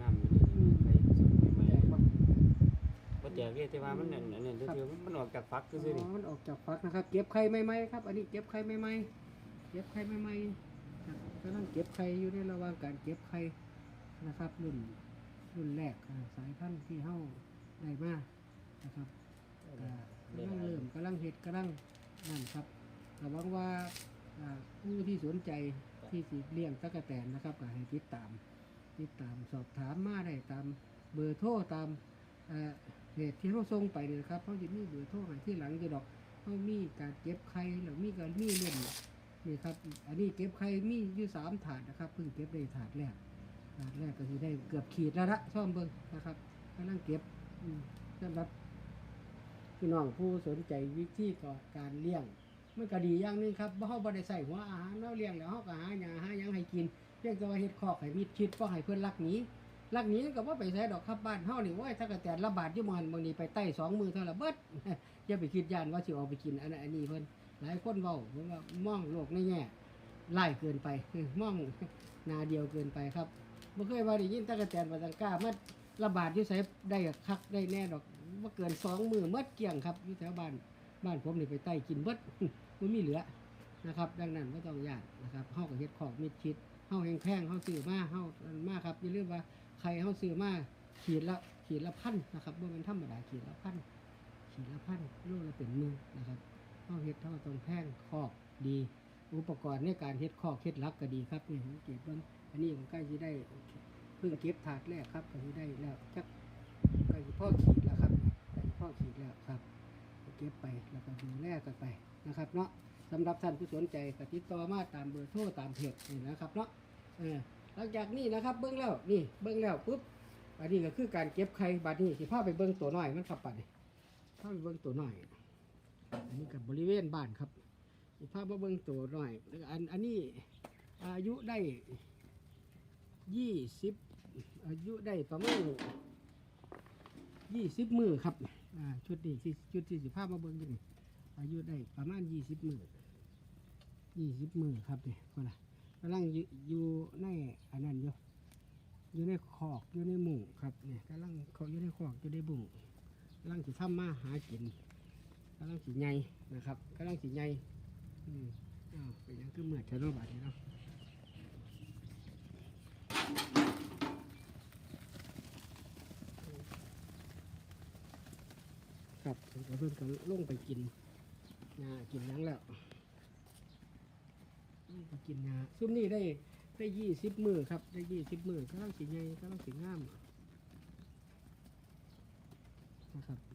งามอยู่อืมนี่ไปสดใหม่แตกบ่ๆบ่แตกเด้แต่ว่ามันนั่นอันนั้นคือๆมันออกจากฟักซื่อๆนี่มันออกจากฟักนะครับ เก็บไข่ใหม่ๆครับ อันนี้เก็บไข่ใหม่ๆเก็บไข่ใหม่ๆครับกำลังเก็บไข่อยู่ในระหว่างการเก็บไข่นะครับรุ่นรุ่นแรกสายพันธุ์ที่เฮาได้มานะครับกำลังเริ่มกำลังเห็ดกำลังนั่นครับแต่หวังว่าผู้ที่สนใจที่สิเลี้ยงตะกแตนนะครับก็ให้ติดตาม ติดตามสอบถามมาได้ตามเบอร์โทรตามเหตุที่เขาส่งไปเนี่ยครับเขาจะมีเบอร์โทรให้ที่หลังจะดอกเขามีการเก็บไข่หรือมีการมีเล่นนี่ครับ อันนี้เก็บไข่มีอยู่สามถาดนะครับเพิ่งเก็บได้ถาดแรกถาดแรกก็คือได้เกือบขีดแล้วละซ่อมเบิ้งนะครับกำลังเก็บสำหรับพี่น้องผู้สนใจวิธีก่อการเลี้ยงมันก็ดีอย่างนึงครับว่าเขาบ่ไดใส่หัวอาหารเราเลี้ยงแล้วเขาก็หาหญ้าหายังให้กิน เพียงแต่ว่าเฮ็ดคอกให้มิดชิดก็ให้เพื่อนรักหนีรักหนีก็บ่ไปใส่ดอกครับบ้านเฮานี่โอ้ยถ้ากระแตนระบาดอยู่หมอนบางนี้ไปใต้สองมือเท่าละเบิดอย่าไปคิดย่านว่าสิเอาไปกินอันนั้นอันนี้เพิ่นหลายคนเว้าผมว่ามองโลกในแง่ไล่เกินไปมองหนาเดียวเกินไปครับบ่เคยว่าได้ยินตะกะแตนว่าตังก้ามาระบาดอยู่ไสได้คักได้แน่ดอกบ่เกินสองมือหมดเกลี้ยงครับอยู่แถวบ้านบ้านผมนี่ไปใต้กินเบิดบ่มีเหลือนะครับ ดังนั้นบ่ต้องย่านนะครับเฮาก็เฮ็ดคอกมิดชิด เฮาแพงแพงเฮาซื้อมาเฮาอันมากครับอย่าลืมว่าใครเฮาซื้อมาขีดละขีดละพันนะครับบ่แม่นธรรมดาขีดละพันขีดละพันโลละเป็นหมื่นนะครับเฮาเฮ็ดเฮาต้องแพงคอกดี อุปกรณ์ในการเฮ็ดคอกเฮ็ดลักก็ดีครับนี่ผมเก็บเบิ่งอันนี้ผมใกล้สิได้เพิ่งเก็บถาดแรกครับก็สิได้แล้วจักใกล้สิพ่อขีดแล้วครับใกล้พ่อขีดแล้วครับเก็บไปแล้วก็ดูแลกันไปนะครับเนาะ สำหรับท่านผู้สนใจก็ติดต่อมาตามเบอร์โทรตามเพจนี่นะครับเนาะเออหลังจากนี้นะครับเบิ้องแล้วนี่เบิ้องแล้วปุ๊บอันนี้ก็คือการเก็บไข่บัดนี้สิพาไปเบิ้องตัวน้อยมันขับปัดนี่พาไปเบิ้องตัวน้อย อันนี้กับบริเวณบ้านครับสิพาไปเบิ้องตัวน้อยแล้วอันอันนี้อายุได้ยี่สิบอายุได้ประมาณยี่สิบมือครับอ่าชุดนี้ชุดที่สิพามาเบิ้งกันนี่ อายุได้ประมาณยี่สิบมือยี่สิบมือครับเนี่ยคนละกำลังอยู่ในอันนั้นอยู่อยู่ในคอกอยู่ในหมู่ครับเนี่ยกำลังเขาอยู่ในคอกอยู่ในบุ่งกำลังสิทำมาหากินกำลังสิใหญ่นะครับกำลังสิใหญ่อืมอ้าวเป็นยังคือเหมือนเทโนบาทนี่เนาะครับเพิ่นก็เพิ่นก็ลงไปกิน นะกินหยังแล้วกินนะซุมนี่ได้ได้ยี่สิบมือครับ ได้ยี่สิบมือก็ต้องสีใหญ่ก็ต้องสีงามนะครับ